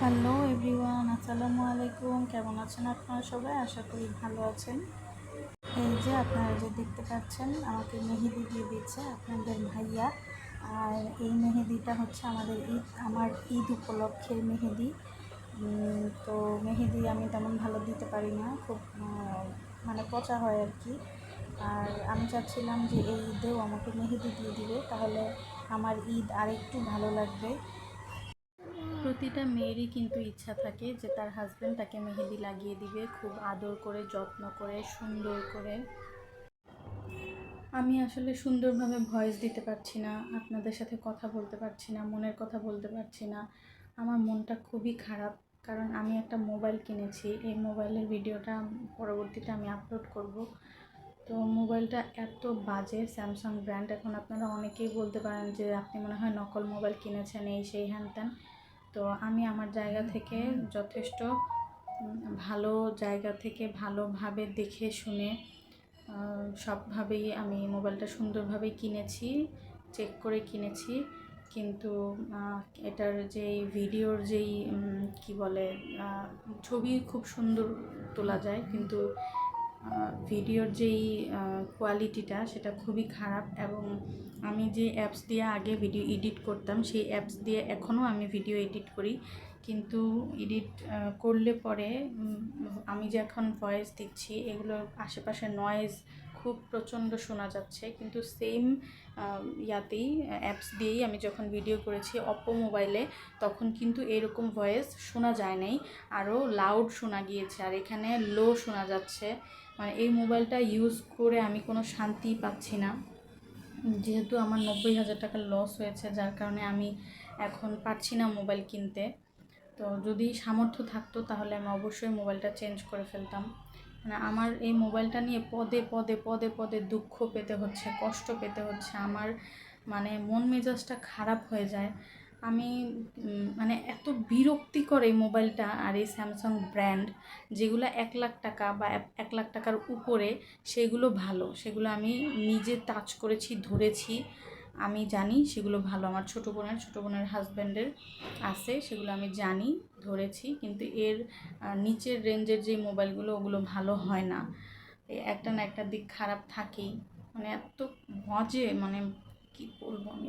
Hello everyone, আসসালামু আলাইকুম। কেমন আছেন আপনারা সবাই? আশা করি ভালো আছেন। এই যে আপনারা যে দেখতে পাচ্ছেন, আমাকে মেহেদি দিয়ে দিচ্ছে আপনাদের ভাইয়া। আর এই মেহেদিটা হচ্ছে আমাদের ঈদ, আমার ঈদ উপলক্ষে মেহেদি। তো মেহেদি আমি তেমন ভালো দিতে পারি না, খুব মানে পচা হয় আর কি। আর আমি চাচ্ছিলাম যে এই ঈদেও আমাকে মেহেদি দিয়ে দিবে, তাহলে আমার ঈদ আরেকটু ভালো লাগবে। প্রতিটা মেয়েরই কিন্তু ইচ্ছা থাকে যে তার হাজব্যান্ড তাকে মেহেদি লাগিয়ে দিবে, খুব আদর করে, যত্ন করে, সুন্দর করে। আমি আসলে সুন্দরভাবে ভয়েস দিতে পারছি না, আপনাদের সাথে কথা বলতে পারছি না, মনের কথা বলতে পারছি না। আমার মনটা খুবই খারাপ, কারণ আমি একটা মোবাইল কিনেছি, এই মোবাইলের ভিডিওটা পরবর্তীতে আমি আপলোড করব। তো মোবাইলটা এত বাজে স্যামসাং ব্র্যান্ড এখন আপনারা অনেকেই বলতে পারেন যে আপনি মনে হয় নকল মোবাইল কিনেছেন, এই সেই হ্যান ত্যান তো আমি আমার জায়গা থেকে যথেষ্ট ভালো জায়গা থেকে ভালোভাবে দেখে শুনে সবভাবেই আমি মোবাইলটা সুন্দরভাবেই কিনেছি, চেক করে কিনেছি। কিন্তু এটার যেই ভিডিওর যেই কি বলে ছবি খুব সুন্দর তোলা যায়। কিন্তু ভিডিওর যেই কোয়ালিটিটা সেটা খুবই খারাপ এবং আমি যে অ্যাপস দিয়ে আগে ভিডিও এডিট করতাম, সেই অ্যাপস দিয়ে এখনও আমি ভিডিও এডিট করি। কিন্তু এডিট করলে পরে আমি যে এখন ভয়েস দিচ্ছি এগুলোর আশেপাশে নয়েজ খুব প্রচণ্ড শোনা যাচ্ছে। কিন্তু সেম ইয়াতেই অ্যাপস দিয়েই আমি যখন ভিডিও করেছি অপো মোবাইলে তখন কিন্তু এরকম ভয়েস শোনা যায় নাই। আরও লাউড শোনা গিয়েছে, আর এখানে লো শোনা যাচ্ছে। মানে এই মোবাইলটা ইউজ করে আমি কোনো শান্তি পাচ্ছি না। যেহেতু আমার নব্বই হাজার টাকার লস হয়েছে, যার কারণে আমি এখন পারছি না মোবাইল কিনতে। তো যদি সামর্থ্য থাকতো তাহলে আমি অবশ্যই মোবাইলটা চেঞ্জ করে ফেলতাম। মানে আমার এই মোবাইলটা নিয়ে পদে পদে পদে পদে দুঃখ পেতে হচ্ছে, কষ্ট পেতে হচ্ছে। আমার মানে মন মেজাজটা খারাপ হয়ে যায়। আমি মানে এত বিরক্তিকর এই মোবাইলটা আর এই স্যামসাং ব্র্যান্ড যেগুলো এক লাখ টাকা বা এক- লাখ টাকার উপরে সেগুলো ভালো। সেগুলো আমি নিজে টাচ করেছি, ধরেছি। আমি জানি সেগুলো ভালো। আমার ছোটো বোনের ছোটো বোনের হাজব্যান্ডের আছে, সেগুলো আমি জানি, ধরেছি। কিন্তু এর নিচের রেঞ্জের যে মোবাইলগুলো, ওগুলো ভালো হয় না। একটা না একটা দিক খারাপ থাকেই। মানে এত বাজে মানে কি বলব আমি?